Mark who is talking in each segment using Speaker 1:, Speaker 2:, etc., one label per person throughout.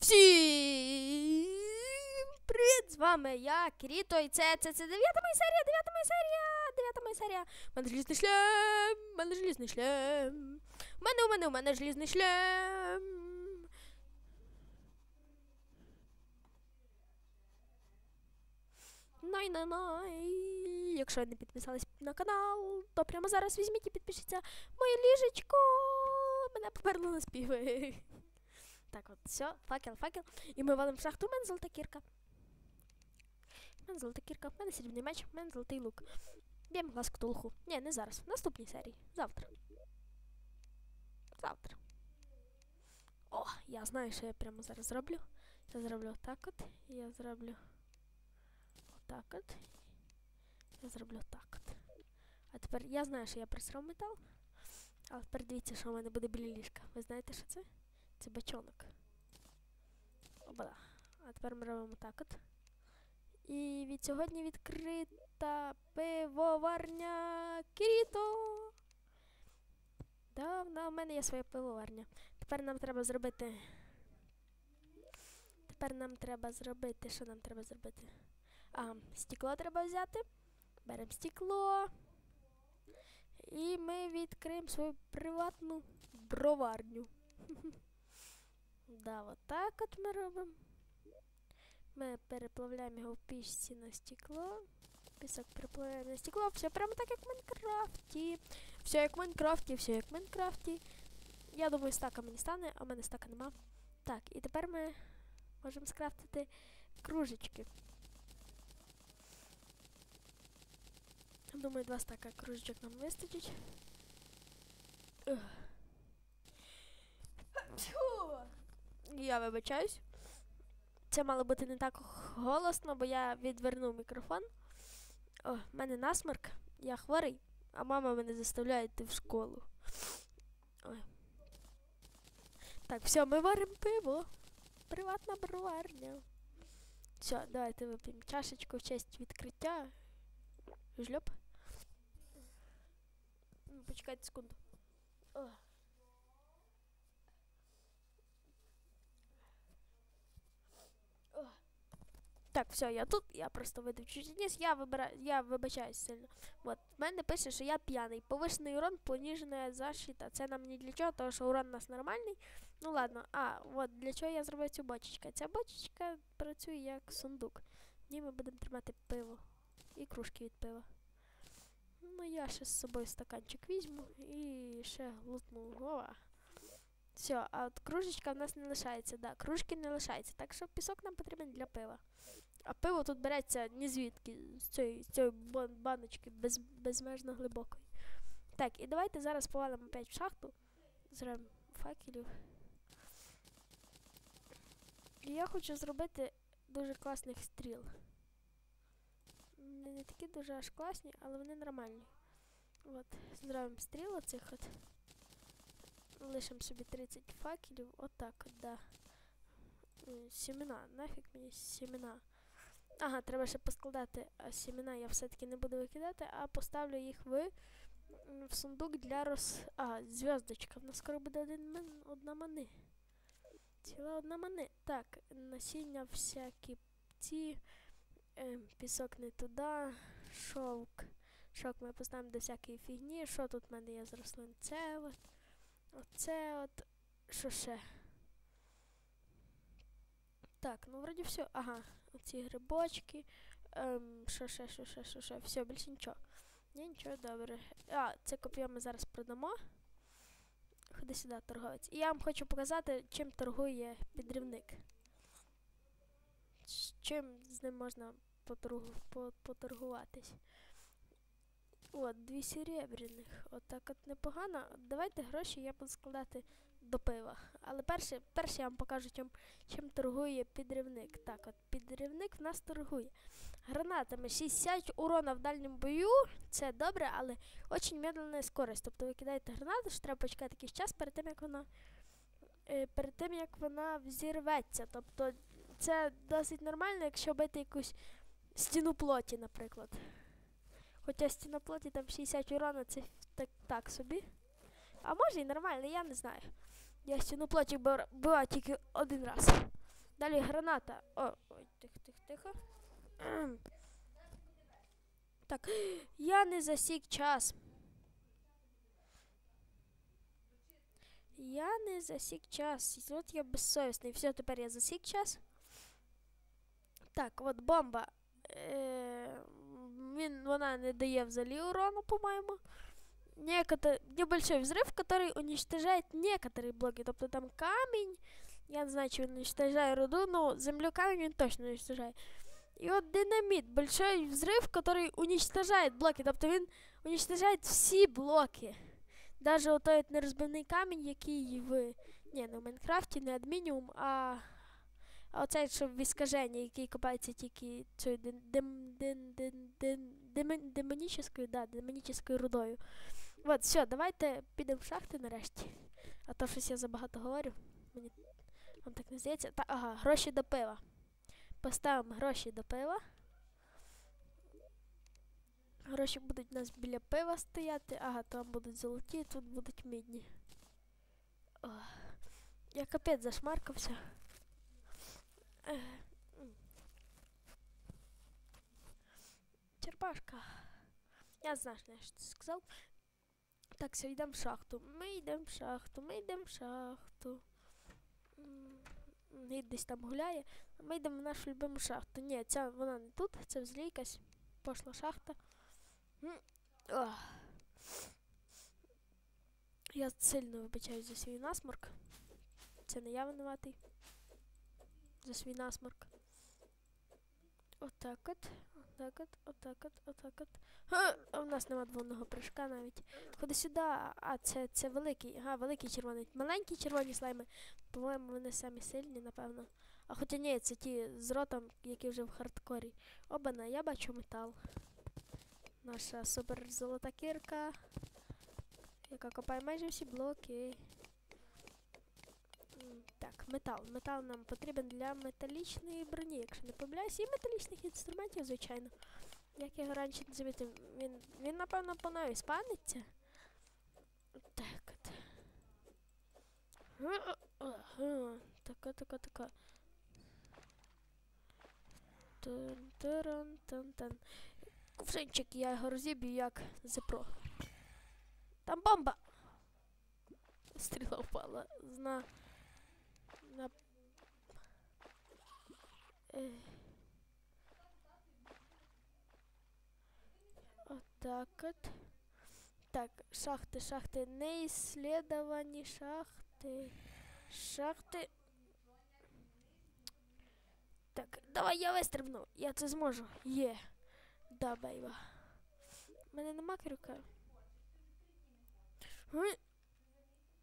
Speaker 1: Всім привіт! З вами я, Кіріто, і це, це, це дев'ята моя серія, дев'ята моя серія, дев'ята моя серія. У мене желізний шлем, у мене желізний шлем. У мене, у мене, у мене желізний шлем. Най-най-най. Якщо ви не підписались на канал, то прямо зараз візьміть і підпишіться. Моє ліжечко. Мене поперло на співи. Так от, все, факел, факел. І ми валимо в шахту, у мене золота кірка. У мене золота кірка, в мене срібний меч, у мене золотий лук. Б'ємо глаз ктулху. Ні, не зараз. В наступній серії. Завтра. Завтра. О, я знаю, що я прямо зараз зроблю. Я зроблю отак от. Я зроблю отак от. Я зроблю так от. А тепер я знаю, що я присрав метал. Але тепер дивіться, що в мене буде біля ліжка. Ви знаєте, що це? Це бачонок. Опа. А тепер ми робимо так от. І від сьогодні відкрита пивоварня Кіріто. Да, в мене є своя пивоварня. Тепер нам треба зробити. Тепер нам треба зробити. Що нам треба зробити? А, стекло треба взяти. Беремо стекло. І ми відкриємо свою приватну броварню. Да, вот так от ми робимо. Ми переплавляємо його в пічці на стекло. Пісок переплавляємо на стекло. Все прямо так, як в Майнкрафті. Все як в Майнкрафті, все як в Майнкрафті. Я думаю, стака мені стане, а в мене стака нема. Так, і тепер ми можемо скрафтити кружечки. Думаю, два стака кружечок нам вистачить. Ух. Я вибачаюсь. Це мало бути не так голосно, бо я відвернув мікрофон. О, в мене насморк, я хворий, а мама мене заставляє йти в школу. Ой. Так, все, ми варимо пиво. Приватна броварня. Все, давайте вип'ємо чашечку в честь відкриття. Жльоп. Ну, Почекайте секунду. О. Так, все, я тут, я просто видав чуть ніс, я вибираю, я вибачаюсь сильно. От, в мене пише, що я п'яний. Повишений урон, поніжена защита. Це нам ні для чого, тому що урон у нас нормальний. Ну ладно, а, от для чого я зробив цю бочечку? Ця бочечка працює як сундук. В ній ми будемо тримати пиво. І кружки від пива. Ну, я ще з собою стаканчик візьму і ще глутну голова. Все, а от кружечка в нас не лишається, да, кружки не лишається, так що пісок нам потрібен для пива. А пиво тут береться ні звідки, з цієї, з цієї баночки без, безмежно глибокої. Так, і давайте зараз повалимо опять в шахту. Зробимо факелів. І я хочу зробити дуже класних стріл. Не, не такі дуже аж класні, але вони нормальні. От, зробимо стріл оцих от. Лишимо собі 30 факелів. Отак от, да. Сімена. Нафіг мені сімена. Ага, треба ще поскладати а сімена я все-таки не буду викидати, а поставлю їх в, в сундук для роз... А, зв'язочка. В нас скоро буде один мен... одна мани. Ціла одна мани. Так, насіння всякі ці. Е, пісок не туди. Шовк. Шовк ми поставимо до всякої фігні. Що тут в мене є з рослин? Це от. Оце от. Що ще? Так, ну вроді все. Ага, оці грибочки. Ем, що ще, що ще, що ще. Все, більше нічого. Ні, нічого, добре. А, це коп'є ми зараз продамо. Ходи сюди, торговець. І я вам хочу показати, чим торгує підрівник. Чим з ним можна поторгу, поторгуватись. От, дві серебряних. Отак от, непогано. Давайте гроші я буду складати до пива. Але перше, перше я вам покажу, чим, чим торгує підривник. Так, от підривник в нас торгує. Гранатами 60 урона в дальньому бою. Це добре, але очень медленна скорость. Тобто ви кидаєте гранату, що треба почекати якийсь час перед тим, як вона е, перед тим, як вона взірветься. Тобто це досить нормально, якщо бити якусь стіну плоті, наприклад. Хоча стіна плоті там 60 урона, це так, так собі. А може і нормально, я не знаю. Я стіну плоті била тільки один раз. Далі граната. О, ой, тихо, тихо, тихо. Ем. Так, я не засік час. Я не засік час. От я безсовісний. Все, тепер я засік час. Так, от бомба. Е, він, вона не дає взагалі урону, по-моєму. Некотор... Небольшой взрыв, который уничтожает некоторые блоки. Тобто там камінь. Я не знаю, чи він уничтожає руду, но землю камінь він точно уничтожає. І от динаміт, большой взрыв, который уничтожает блоки. Тобто він уничтожає всі блоки. Даже отой от нерозбивний камінь, який в. Ні, не в Майнкрафті, не адмініум, а. А оцей, що в іскаженні, який копається тільки цією дем, дем, дем, дем, дем, дем, демонічною, да, демонічною рудою. От, все, давайте підемо в шахти нарешті. А то щось я забагато говорю. Мені вам так не здається. Та, ага, гроші до пива. Поставимо гроші до пива. Гроші будуть у нас біля пива стояти. Ага, там будуть золоті, тут будуть мідні. О, я капець зашмаркався. Черпашка. Я знаю, що сказав. Так, все, йдемо в шахту. Ми йдемо в шахту, ми йдемо в шахту. М, десь там гуляє. Ми йдемо в нашу любиму шахту. Ні, ця вона не тут, це взагалі якась пошла шахта. Я сильно вибачаюсь за свій насморк. Це не я винуватий. За свій насморк. Отак от, отак от, отак от, отак от. Ха! А у нас нема двойного прыжка навіть. Ходи сюди. А, це, це великий. Ага, великий червоний. Маленькі червоні слайми. По-моєму, вони самі сильні, напевно. А хоча ні, це ті з ротом, які вже в хардкорі. Обана, я бачу метал. Наша супер золота кірка, яка копає майже всі блоки. Так, метал. Метал нам потрібен для металічної броні, якщо не помиляюсь, і металічних інструментів, звичайно. Як його раніше не замітив, він, він напевно по новій спаниться. Так от. Така, така, така. Тун. Кувшинчик, я його розіб'ю як зепро. Там бомба! Стріла впала. Зна. На. Ех. Отак от. Так, шахти, шахти, не исследовані шахти. Шахти. Так, давай я вистрибну. Я це зможу. Є. Да, бейба. У мене нема крюка. Гы.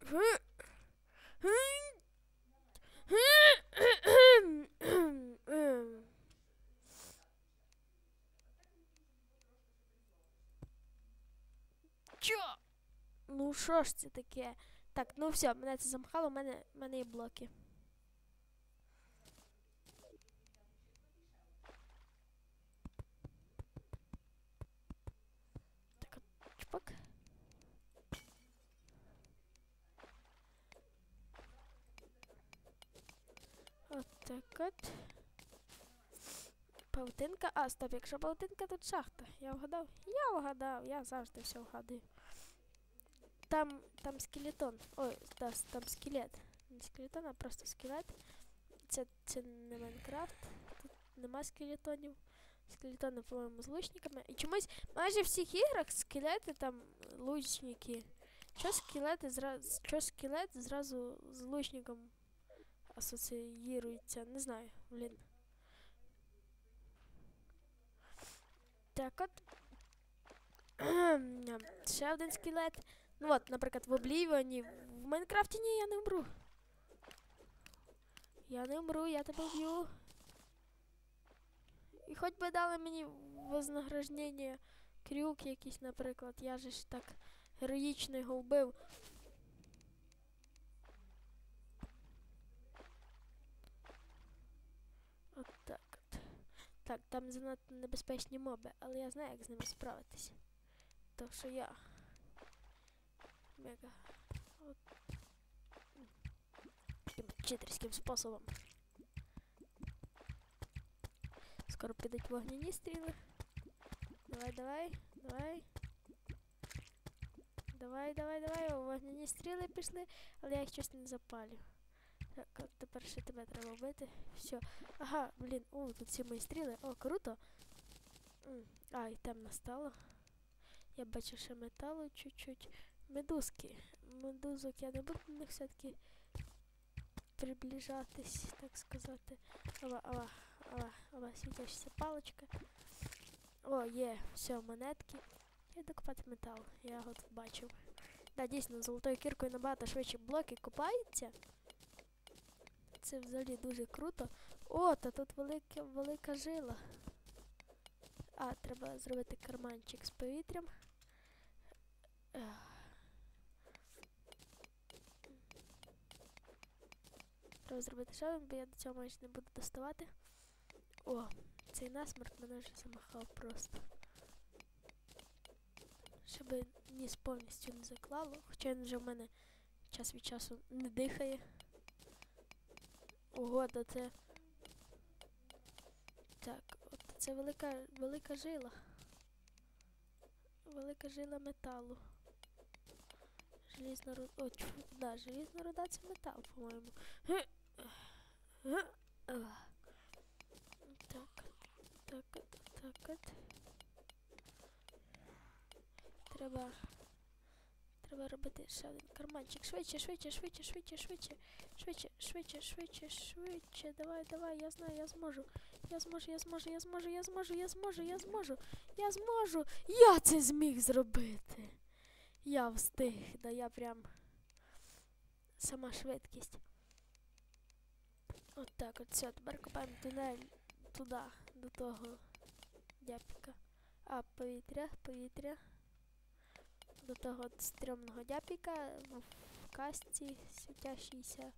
Speaker 1: Гы. Гы. Чо? Ну що ж це таке? Так, ну все, мене це замахало, у мене, мене є блоки. Так от, чпок. От так от. Павутинка. А, стоп, якщо павутинка, тут шахта. Я вгадав? Я вгадав, я завжди все вгадую. Там, там скелетон. Ой, да, там скелет. Не скелетон, а просто скелет. Це, це не Майнкрафт. Тут нема скелетонів. Скелетони, по-моєму, з лучниками. І чомусь майже в всіх іграх скелети там лучники. Що скелети зразу, що скелет зразу з лучником асоціюється? Не знаю, блін. Так от. Ще один скелет. Ну от, наприклад, в Облівіоні. В Майнкрафті ні, я не вмру. Я не вмру, я тебе вб'ю. І хоч би дали мені вознаграждення крюк якийсь, наприклад. Я же ж так героїчно його вбив. От так от. Так, там занадто небезпечні моби, але я знаю, як з ними справитися. То що я мега от, таким читерським способом. скоро підуть вогняні стріли. Давай, давай, давай. Давай, давай, давай. Вогняні стріли пішли, але я їх щось не запалю. Так, от тепер ще тебе треба вбити. Все. Ага, блін, о, тут всі мої стріли. О, круто. А, і темно стало. Я бачу ще металу чуть-чуть. Медузки. Медузок я не буду до них все-таки приближатись, так сказати. Ава, ава, ава, ава, світящася паличка. О, є, все, монетки. Я докопати метал, я тут бачив. Да, дійсно, золотою кіркою набагато швидше блоки копаються. Це взагалі дуже круто. О, та тут велика, велика жила. А, треба зробити карманчик з повітрям. Треба зробити ще бо я до цього майже не буду доставати. О, цей насморк мене вже замахав просто. Щоб ніс повністю не заклало, хоча він вже в мене час від часу не дихає. Ого, то це. Так, от це велика, велика жила. Велика жила металу. Желізна руда. О, чу, да, желізна руда це метал, по-моєму. Так, так, так, от. Треба. Треба робити ще один карманчик. Швидше, швидше, швидше, швидше, швидше. Швидше, швидше, швидше, швидше. Давай, давай, я знаю, я зможу. Я зможу, я зможу, я зможу, я зможу, я зможу, я зможу. Я зможу. Я це зміг зробити. Я встиг, да я прям сама швидкість. От так, от все, тепер копаємо тунель туди, до того дяпіка. А, повітря, повітря. До того стрьомного дяпіка в касті світящийся.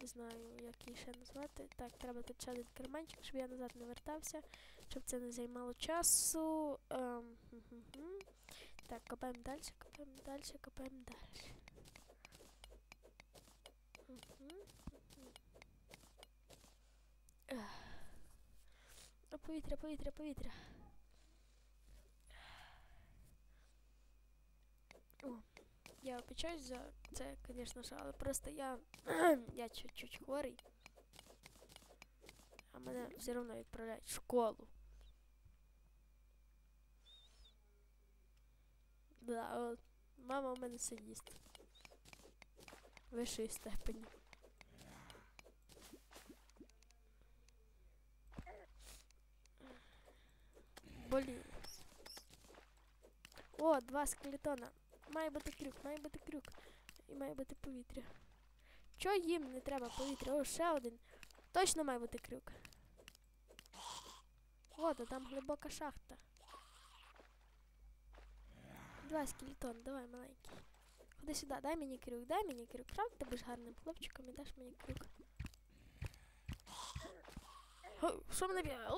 Speaker 1: Не знаю, як її ще назвати. Так, треба тут ще один карманчик, щоб я назад не вертався, щоб це не займало часу. Ем, хм-хм-хм. Так, копаємо далі, копаємо далі, копаємо далі. О, повітря, повітря, повітря. О, я вибачаюсь за це, звісно ж, але просто я. я чуть-чуть хворий. А мене все одно відправляють в школу. Да, от. Мама у мене садіст. Вищої степені. Блін. О, два скелетона. Має бути крюк, має бути крюк. І має бути повітря. Чо їм не треба повітря? О, ще один. Точно має бути крюк. О, та там глибока шахта. Давай, скелетон, давай, маленький. Ходи сюди, дай мені крюк, дай мені крюк. Правда, ти будеш гарним хлопчиком і даш мені крюк. Що мене б'є?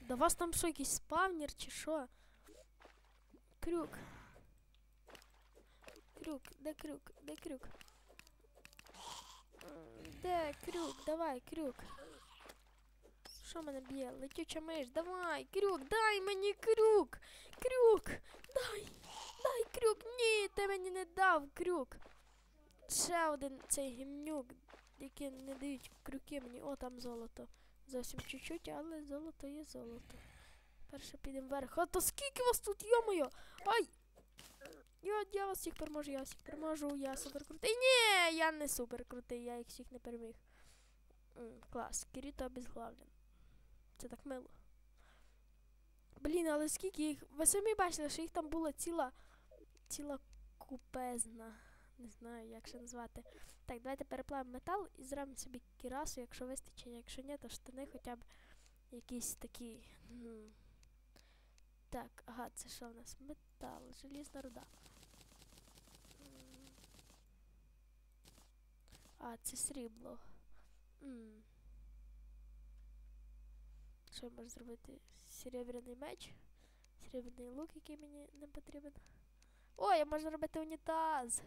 Speaker 1: Да вас там що, якийсь спавнер чи що? Крюк. Крюк, де крюк, де крюк? Де крюк? Давай, крюк. Що мене б'є? Летюча миш, давай, крюк, дай мені крюк! Крюк! Дай! Дай крюк! Ні, ти мені не дав крюк! Ще один цей гімнюк, який не дають крюки мені. О, там золото. Зовсім чуть-чуть, але золото є золото. Перше підемо вверх. А то скільки вас тут, йо-моє! Ай! Я, я вас всіх переможу, я всіх переможу, я супер крутий. Ні, я не супер крутий, я їх всіх не переміг. М, клас, Кіріто обезглавлен. Це так мило. Блін, але скільки їх. Ви самі бачили, що їх там була ціла. ціла купезна. Не знаю, як ще назвати. Так, давайте переплавимо метал і зробимо собі кірасу, якщо вистачить, якщо ні, то штани хоча б якісь такі. Так, ага, це що у нас? Метал, желізна руда. А, це срібло. М. Що я можу зробити? Серебряний меч. Серебряний лук, який мені не потрібен. О, я можу робити унітаз.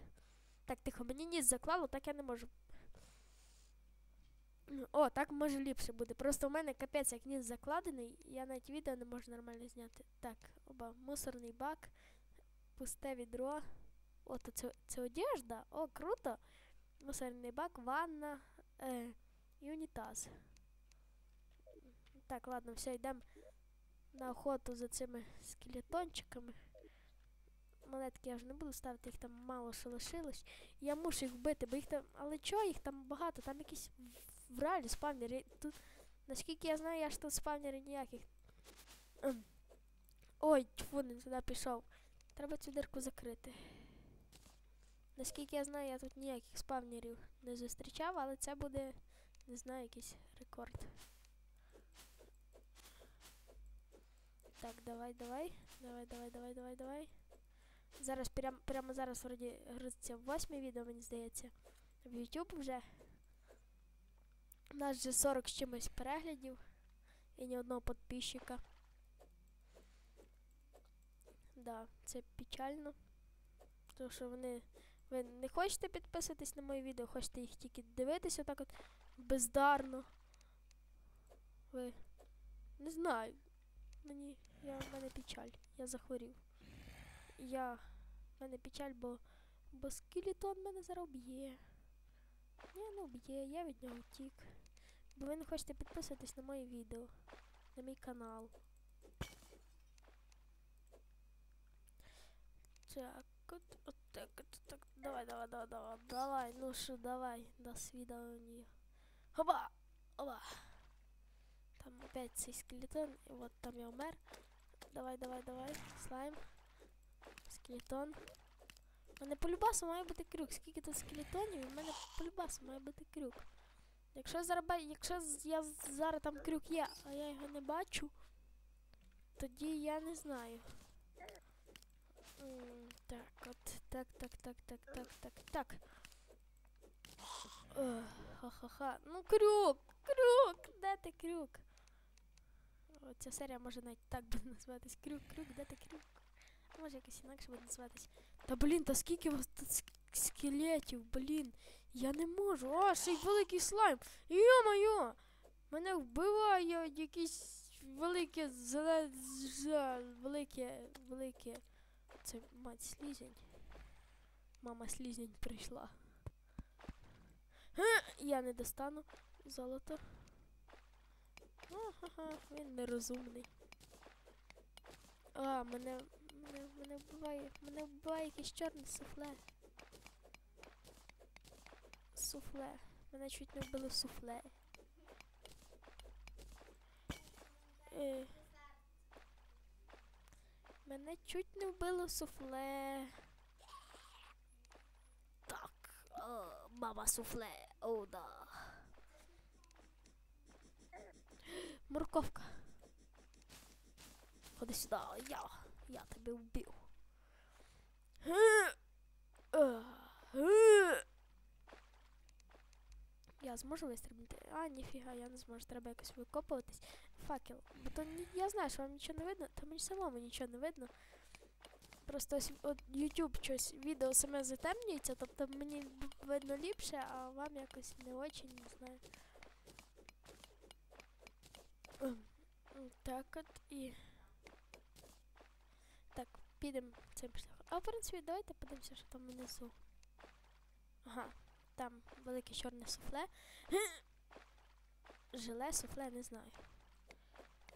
Speaker 1: Так, тихо, мені ніс заклало, так я не можу. О, так може ліпше буде. Просто в мене капець як ніс закладений, я навіть відео не можу нормально зняти. Так, оба, мусорний бак, пусте відро. О, то це, це одежда? О, круто. Мусорний бак, ванна е, і унітаз. Так, ладно, все, йдемо на охоту за цими скелетончиками. Монетки я вже не буду ставити, їх там мало що лишилось. Я мушу їх вбити, бо їх там. Але чого їх там багато? Там якісь в- реалі спавнери. Тут, наскільки я знаю, я ж тут спавнери ніяких. Ой, тьфу, не туди пішов. Треба цю дирку закрити. Наскільки я знаю, я тут ніяких спавнерів не зустрічав, але це буде, не знаю, якийсь рекорд. Так, давай, давай. Давай, давай, давай, давай, давай. Зараз прям, прямо зараз вроді грузиться восьме відео, мені здається. В YouTube вже. У нас вже 40 з чимось переглядів. І ні одного підписчика. Да, це печально. Тому що вони. Ви не хочете підписуватись на мої відео, хочете їх тільки дивитися так от бездарно. Ви. Не знаю. Мені. Я, в мене печаль. Я захворів. Я. В мене печаль, бо. Бо скелетон мене зараз б'є. Ні, не б'є, я від нього втік. Бо ви не хочете підписуватись на мої відео. На мій канал. Так, от, от так, от так. Давай, давай, давай, давай, давай, ну що, давай, до свидания. Хоба! Оба! Там опять цей скелетон, і от там я умер. Давай, давай, давай, слайм. Скелетон. У мене полюбасу має бути крюк. Скільки тут скелетонів, у мене полюбасу має бути крюк. Якщо зараба... якщо я зараз там крюк є, а я його не бачу, тоді я не знаю. М, Так, от, так, так, так, так, так, так, так. Ха-ха-ха. Ну, крюк! Крюк! Де ти крюк? О, Ця серія може навіть так буде називатись. Крюк, крюк, де ти крюк? Може якось інакше буде називатись. Та блін, та скільки вас тут ск- скелетів, блін. Я не можу. О, ще й великий слайм. Йо-моє! Мене вбиває якісь велике велике, велике. Це мать слізень. Мама слізень прийшла. Я не достану золото. Ха-ха, він нерозумний. А, мене, мене, мене вбиває, мене вбиває якесь чорне суфле. Суфле. Мене чуть не вбило суфле. Е, мене чуть не вбило суфле. Так, мама суфле, о, да. Морковка. Ходи сюди, я, я тебе вбив. Я зможу вистрибнути? А, ніфіга, я не зможу, треба якось викопуватись. Факел. Бо то я знаю, що вам нічого не видно, та мені самому нічого не видно. Просто ось от YouTube щось відео саме затемнюється, тобто мені видно ліпше, а вам якось не очень, не знаю. Ем, Так от і. Так, підемо цим шляхом. А в принципі, давайте подивимося, що там внизу. Ага, там велике чорне суфле. Желе, суфле, не знаю.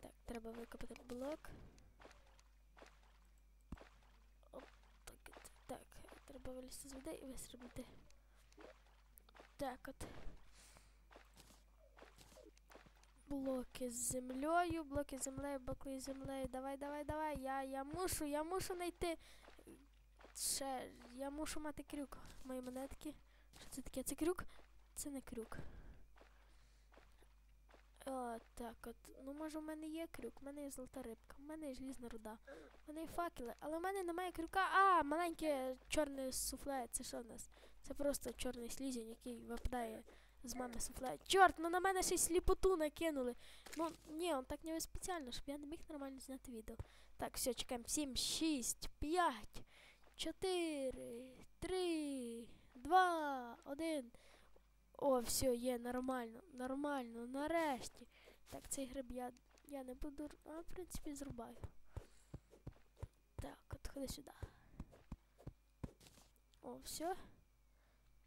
Speaker 1: Так, треба викопати блок. Оп, так, от, так, треба вилізти з води і вистрибнути. Так от. Блоки з землею, блоки з землею, блоки з землею. Давай, давай, давай. Я, я мушу, я мушу знайти. Ще, я мушу мати крюк. Мої монетки. Що це таке? Це крюк? Це не крюк. О, так от. Ну, може, в мене є крюк, в мене є золота рибка, в мене є желізна руда, в мене є факели, але в мене немає крюка. А, маленьке чорне суфле. Це що в нас? Це просто чорний слізень, який випадає з мами суфле. Чорт, ну на мене ще сліпоту накинули. Ну, ні, он так не спеціально, щоб я не міг нормально зняти відео. Так, все, чекаємо. 7, 6, 5, 4, 3, 2, 1. О, все, є, нормально, нормально, нарешті. Так, цей гриб я, я не буду. А, в принципі, зрубаю. Так, от ходи сюди. О, все.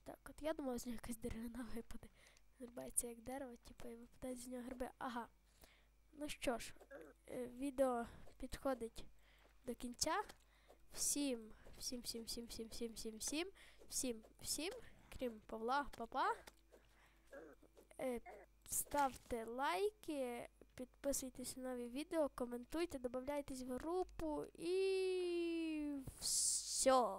Speaker 1: Так, от я думав, з нього якась деревина випаде. Зрубається як дерево, типу, і випадають з нього гриби. Ага. Ну що ж, е, відео підходить до кінця. Всім, всім, всім, всім, всім, всім, всім, всім, всім, всім, крім Павла, папа. Е, ставте лайки, підписуйтесь на нові відео, коментуйте, додавайтесь в групу і все.